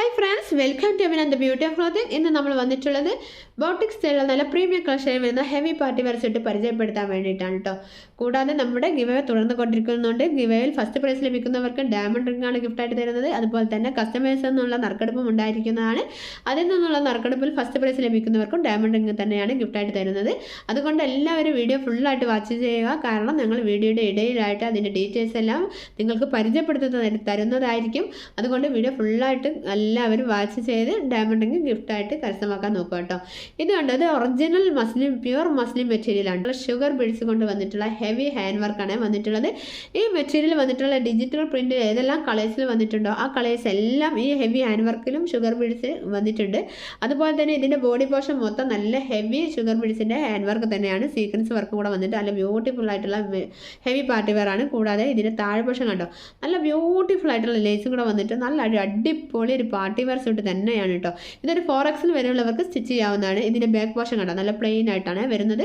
Hi friends welcome to Amin beauty of clothing ഇന്ന് നമ്മൾ വന്നിട്ടുള്ളത് ബോട്ടിക് സ്റ്റൈലിൽ നല്ല പ്രീമിയം കളക്ഷനിൽ വരുന്ന ഹെവി പാർട്ടി ഇട്ട് പരിചയപ്പെടുത്താൻ വേണ്ടിയിട്ടാണ് കേട്ടോ കൂടാതെ നമ്മുടെ ഗിവേ തുടർന്ന് കൊണ്ടിരിക്കുന്നുണ്ട്. ഗിവേയിൽ ഫസ്റ്റ് പ്രൈസ് ലഭിക്കുന്നവർക്ക് ഡയമണ്ട് റിംഗ് ആണ് ഗിഫ്റ്റായിട്ട് തരുന്നത്. അതുപോലെ തന്നെ കസ്റ്റമേഴ്സ് എന്നുള്ള നറുക്കെടുപ്പും ഉണ്ടായിരിക്കുന്നതാണ്. അതിൽ നിന്നുള്ള നറുക്കെടുപ്പിൽ ഫസ്റ്റ് പ്രൈസ് ലഭിക്കുന്നവർക്കും ഡയമണ്ട് റിംഗ് തന്നെയാണ് ഗിഫ്റ്റായിട്ട് തരുന്നത്. അതുകൊണ്ട് എല്ലാവരും വീഡിയോ ഫുള്ളായിട്ട് വാച്ച് ചെയ്യുക. കാരണം ഞങ്ങൾ വീഡിയോയുടെ ഇടയിലായിട്ട് അതിന്റെ ഡീറ്റെയിൽസ് എല്ലാം നിങ്ങൾക്ക് പരിചയപ്പെടുത്തുന്ന തരുന്നതായിരിക്കും. അതുകൊണ്ട് വീഡിയോ ഫുള്ളായിട്ട് എല്ലാവരും വാച്ച് ചെയ്ത് ഡയമണ്ട് റിംഗ് ഗിഫ്റ്റായിട്ട് കരസ്ഥമാക്കാൻ നോക്കുക കേട്ടോ. ഇത് കണ്ടത് ഒറിജിനൽ മസ്ലിം പ്യുവർ മസ്ലിം മെറ്റീരിയലാണ് ഷുഗർ ബിഡ്സ് കൊണ്ട് വന്നിട്ടുള്ള ഹെവി ഹാൻഡ് വർക്കാണ് വന്നിട്ടുള്ളത്. ഈ മെറ്റീരിയൽ വന്നിട്ടുള്ള ഡിജിറ്റൽ പ്രിന്റ് ഏതെല്ലാം കളേഴ്സിൽ വന്നിട്ടുണ്ടോ? ആ കളേഴ്സ് എല്ലാം ഈ ഹെവി ഹാൻഡ് വർക്കിലും ഷുഗർ ബിഡ്സ് വന്നിട്ടുണ്ട്. അതുപോലെ തന്നെ ഇതിന്റെ ബോഡി പോർഷൻ മൊത്തം നല്ല ഹെവി ഷുഗർ ബിഡ്സിന്റെ ഹാൻഡ് വർക്ക് തന്നെയാണ്. സീക്വൻസ് വർക്ക് കൂടെ വന്നിട്ട് നല്ല ബ്യൂട്ടിഫുൾ ആയിട്ടുള്ള ഹെവി പാർട്ടി വെയർ ആണ്. കൂടാതെ ഇതിന്റെ താഴെ പോർഷൻ കണ്ടോ? നല്ല ബ്യൂട്ടിഫുൾ ആയിട്ടുള്ള ലേസും കൂടെ വന്നിട്ട് നല്ല അടിപൊളി ഒരു പാർട്ടി വെയർ സൂട്ട് തന്നെയാണ് കേട്ടോ ഇതൊരു ഫോർ എക്സിൽ വരെയുള്ളവർക്ക് സ്റ്റിച്ച് ചെയ്യാവുന്നതാണ്. ഇതിന്റെ ബാക്ക് പോർഷൻ കണ്ടോ നല്ല പ്ലെയിൻ ആയിട്ടാണ് വരുന്നത്.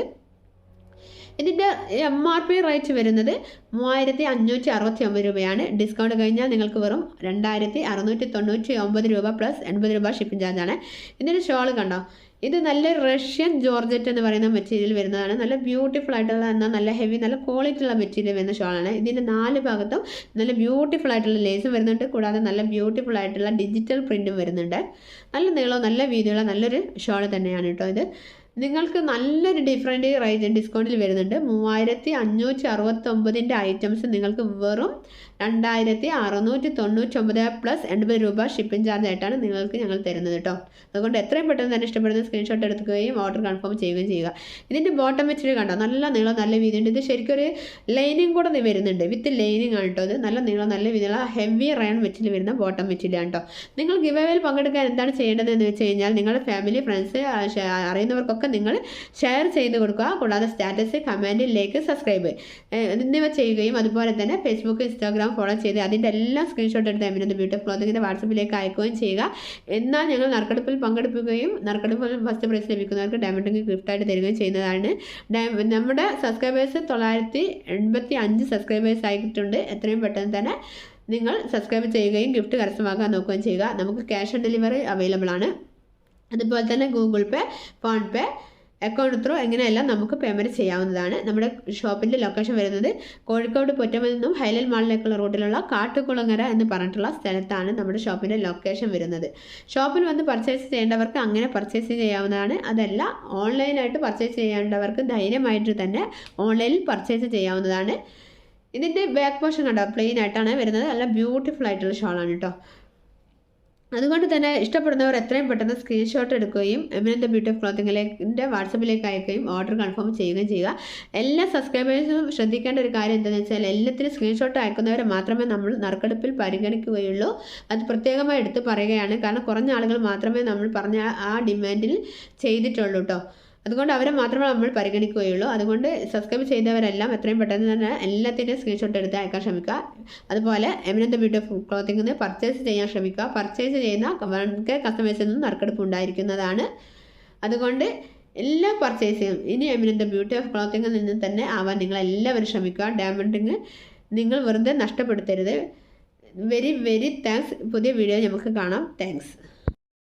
ഇതിന്റെ എം ആർ പി റേറ്റ് വരുന്നത് മൂവായിരത്തി അഞ്ഞൂറ്റി അറുപത്തി ഒമ്പത് രൂപയാണ്. ഡിസ്കൗണ്ട് കഴിഞ്ഞാൽ നിങ്ങൾക്ക് വെറും രണ്ടായിരത്തി അറുന്നൂറ്റി തൊണ്ണൂറ്റി ഒമ്പത് രൂപ പ്ലസ് എൺപത് രൂപ ഷിപ്പിംഗ് ചാർജാണ് ഇതിന്റെ ഷോൾ കണ്ടോ? ഇത് നല്ല റഷ്യൻ ജോർജറ്റ് എന്ന് പറയുന്ന മെറ്റീരിയൽ വരുന്നതാണ്. നല്ല ബ്യൂട്ടിഫുൾ ആയിട്ടുള്ള എന്നാൽ നല്ല ഹെവി നല്ല ക്വാളിറ്റി ഉള്ള മെറ്റീരിയൽ വരുന്ന ഷോളാണ് ഇതിന്റെ നാല് ഭാഗത്തും നല്ല ബ്യൂട്ടിഫുൾ ആയിട്ടുള്ള ലേസും വരുന്നുണ്ട്. കൂടാതെ നല്ല ബ്യൂട്ടിഫുൾ ആയിട്ടുള്ള ഡിജിറ്റൽ പ്രിന്റും വരുന്നുണ്ട്. നല്ല നീളവും നല്ല വീതിയുള്ള നല്ലൊരു ഷോൾ തന്നെയാണ് കേട്ടോ ഇത്. നിങ്ങൾക്ക് നല്ലൊരു ഡിഫറെന്റ് റേറ്റ് ഡിസ്കൗണ്ടിൽ വരുന്നുണ്ട്. മൂവായിരത്തി അഞ്ഞൂറ്റി അറുപത്തൊമ്പതിന്റെ ഐറ്റംസ് നിങ്ങൾക്ക് വെറും രണ്ടായിരത്തി അറുന്നൂറ്റി തൊണ്ണൂറ്റൊമ്പത് പ്ലസ് എൺപത് രൂപ ഷിപ്പിംഗ് ചാർജ് ആയിട്ടാണ് നിങ്ങൾക്ക് ഞങ്ങൾ തരുന്നത് കേട്ടോ അതുകൊണ്ട് എത്രയും പെട്ടെന്ന് തന്നെ ഇഷ്ടപ്പെടുന്ന സ്ക്രീൻഷോട്ട് എടുക്കുകയും ഓർഡർ കൺഫേം ചെയ്യുകയും ചെയ്യുക. ഇതിന്റെ ബോട്ടം മെറ്റീരിയൽ കണ്ടോ? നല്ല നീളം നല്ല വീതിയുണ്ട്. ഇത് ശരിക്കും ഒരു ലൈനിങ് കൂടെ വരുന്നുണ്ട്. വിത്ത് ലൈനിങ് ആണ് കേട്ടോ ഇത്. നല്ല നീളം നല്ല വീതിയുള്ള ഹെവി റയൺ മെറ്റീരിയൽ വരുന്ന ബോട്ടം മെറ്റീരിയൽ ആണ് കേട്ടോ നിങ്ങൾ ഗിവേവേയിൽ പങ്കെടുക്കാൻ എന്താണ് ചെയ്യേണ്ടതെന്ന് വെച്ച് കഴിഞ്ഞാൽ നിങ്ങളുടെ ഫാമിലി ഫ്രണ്ട്സ് അറിയുന്നവർക്കൊക്കെ നിങ്ങൾ ഷെയർ ചെയ്ത് കൊടുക്കുക. കൂടാതെ സ്റ്റാറ്റസ് കമന്റ് ലൈക്ക് സബ്സ്ക്രൈബ് എന്നിവ ചെയ്യുകയും അതുപോലെ തന്നെ ഫേസ്ബുക്ക് ഇൻസ്റ്റാഗ്രാം ഫോളോ ചെയ്ത് അതിന്റെ എല്ലാം സ്ക്രീൻഷോട്ട് എടുത്ത് എമിനത് ബ്യൂട്ടി ക്ലോത്തിങ്ങിന്റെ വാട്സപ്പിലേക്ക് അയക്കുകയും ചെയ്യുക. എന്നാൽ ഞങ്ങൾ നറുക്കെടുപ്പിൽ പങ്കെടുപ്പിക്കുകയും നറുക്കെടുപ്പിൽ ഫസ്റ്റ് പ്രൈസ് ലഭിക്കുന്നവർക്ക് ഡയമണ്ടിങ് ഗിഫ്റ്റായിട്ട് തരികയും ചെയ്യുന്നതാണ്. നമ്മുടെ സബ്സ്ക്രൈബേഴ്സ് തൊള്ളായിരത്തി എൺപത്തി അഞ്ച് സബ്സ്ക്രൈബേഴ്സ് ആയിട്ടുണ്ട്. എത്രയും പെട്ടെന്ന് തന്നെ നിങ്ങൾ സബ്സ്ക്രൈബ് ചെയ്യുകയും ഗിഫ്റ്റ് കരസ്ഥമാക്കാൻ നോക്കുകയും ചെയ്യുക. നമുക്ക് ക്യാഷ് ഓൺ ഡെലിവറി അവൈലബിൾ ആണ്. അതുപോലെ തന്നെ Google Pay PhonePe account through എങ്ങനെയെല്ലാം നമുക്ക് പേയ്മെന്റ് ചെയ്യാവുന്നതാണ്. നമ്മുടെ ഷോപ്പിന്റെ ലൊക്കേഷൻ വരുന്നത് കോഴിക്കോട് പൊറ്റമിൽ നിന്നും ഹൈലൽ മാളിലേക്കുള്ള റൂട്ടിലുള്ള കാട്ടുകുളങ്ങര എന്ന് പറഞ്ഞിട്ടുള്ള സ്ഥലത്താണ് നമ്മുടെ ഷോപ്പിന്റെ ലൊക്കേഷൻ വരുന്നത്. ഷോപ്പിൽ വന്ന് പർച്ചേസ് ചെയ്യേണ്ടവർക്ക് അങ്ങനെ പർച്ചേസ് ചെയ്യാവുന്നതാണ്. അതല്ല ഓൺലൈനായിട്ട് പർച്ചേസ് ചെയ്യേണ്ടവർക്ക് ധൈര്യമായിട്ട് തന്നെ ഓൺലൈനിൽ പർച്ചേസ് ചെയ്യാവുന്നതാണ്. ഇതിന്റെ ബാക്ക് പോർഷൻ കണ്ടോ? പ്ലെയിൻ ആയിട്ടാണ് വരുന്നത്. നല്ല ബ്യൂട്ടിഫുൾ ആയിട്ടുള്ള ഷോളാണ് കേട്ടോ അതുകൊണ്ട് തന്നെ ഇഷ്ടപ്പെടുന്നവർ എത്രയും പെട്ടെന്ന് സ്ക്രീൻഷോട്ട് എടുക്കുകയും എമിനന്റെ ബ്യൂട്ടി ഓഫ് ക്ലോത്തിങ്ങിലേക്കിന്റെ വാട്സപ്പിലേക്ക് അയക്കുകയും ഓർഡർ കൺഫേം ചെയ്യുകയും ചെയ്യുക. എല്ലാ സബ്സ്ക്രൈബേഴ്സും ശ്രദ്ധിക്കേണ്ട ഒരു കാര്യം എന്താണെന്ന് വെച്ചാൽ എല്ലാത്തിനും സ്ക്രീൻഷോട്ട് അയക്കുന്നവരെ മാത്രമേ നമ്മൾ നറുക്കെടുപ്പിൽ പരിഗണിക്കുകയുള്ളൂ. അത് പ്രത്യേകമായി എടുത്ത് പറയുകയാണ്. കാരണം കുറഞ്ഞ ആളുകൾ മാത്രമേ നമ്മൾ പറഞ്ഞ ആ ഡിമാൻഡിൽ ചെയ്തിട്ടുള്ളൂ കേട്ടോ അതുകൊണ്ട് അവരെ മാത്രമേ നമ്മൾ പരിഗണിക്കുകയുള്ളൂ. അതുകൊണ്ട് സബ്സ്ക്രൈബ് ചെയ്തവരെല്ലാം എത്രയും പെട്ടെന്ന് തന്നെ എല്ലാത്തിന്റെയും സ്ക്രീൻഷോട്ട് എടുത്ത് അയക്കാൻ ശ്രമിക്കുക. അതുപോലെ എമിനന്ത ബ്യൂട്ടി ഓഫ് ക്ലോത്തിങ്ങിൽ നിന്ന് പർച്ചേസ് ചെയ്യാൻ ശ്രമിക്കുക. പർച്ചേസ് ചെയ്യുന്ന വൺകെ കസ്റ്റമേഴ്സിൽ നിന്നും നറുക്കെടുപ്പ് ഉണ്ടായിരിക്കുന്നതാണ്. അതുകൊണ്ട് എല്ലാ പർച്ചേസിങ്ങും ഇനി എമിനന്ത ബ്യൂട്ടി ഓഫ് ക്ലോത്തിങ്ങിൽ നിന്ന് തന്നെ ആവാൻ നിങ്ങൾ എല്ലാവരും ശ്രമിക്കുക ഡയമണ്ടിങ് നിങ്ങൾ വെറുതെ നഷ്ടപ്പെടുത്തരുത്. വെരി വെരി താങ്ക്സ് പുതിയ വീഡിയോ നമുക്ക് കാണാം. താങ്ക്സ്